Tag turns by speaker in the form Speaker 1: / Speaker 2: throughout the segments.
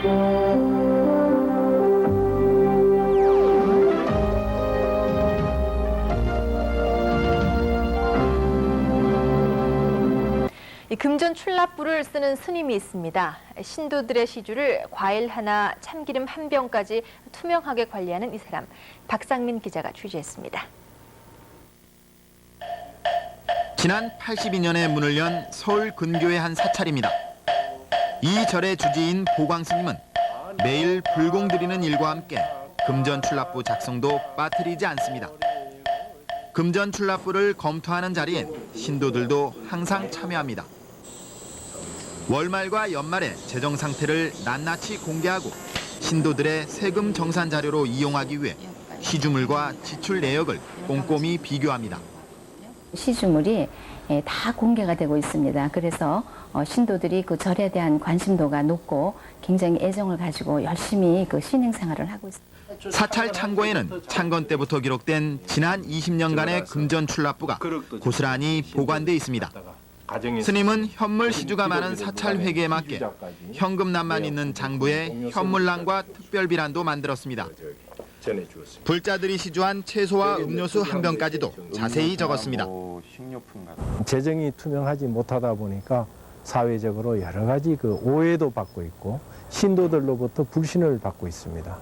Speaker 1: 이 금전 출납부를 쓰는 스님이 있습니다. 신도들의 시주를 과일 하나, 참기름 한 병까지 투명하게 관리하는 이 사람 박상민 기자가 취재했습니다.
Speaker 2: 지난 82년에 문을 연 서울 근교의 한 사찰입니다. 이 절의 주지인 보광 스님은 매일 불공 드리는 일과 함께 금전 출납부 작성도 빠뜨리지 않습니다. 금전 출납부를 검토하는 자리엔 신도들도 항상 참여합니다. 월말과 연말에 재정 상태를 낱낱이 공개하고 신도들의 세금 정산 자료로 이용하기 위해 시주물과 지출 내역을 꼼꼼히 비교합니다.
Speaker 3: 시주물이 예, 다 공개가 되고 있습니다. 그래서 어, 신도들이 그 절에 대한 관심도가 높고 굉장히 애정을 가지고 열심히 그 신행 생활을 하고 있습니다.
Speaker 2: 사찰 창고에는 창건 때부터 기록된 지난 20년간의 금전 출납부가 고스란히 보관돼 있습니다. 스님은 현물 시주가 많은 사찰 회계에 맞게 현금난만 있는 장부에 현물란과 특별비란도 만들었습니다. 불자들이 시주한 채소와 음료수 한 병까지도 자세히 적었습니다.
Speaker 4: 식료품 같은
Speaker 5: 재정이 투명하지 못하다 보니까 사회적으로 여러 가지 그 오해도 받고 있고 신도들로부터 불신을 받고 있습니다.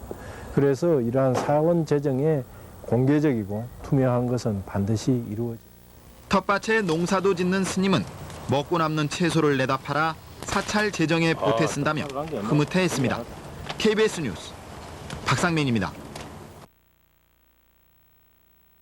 Speaker 5: 그래서 이러한 사원 재정에 공개적이고 투명한 것은 반드시 이루어집니다.
Speaker 2: 텃밭에 농사도 짓는 스님은 먹고 남는 채소를 내다 팔아 사찰 재정에 보태 쓴다며 흐뭇해했습니다. KBS 뉴스 박상민입니다.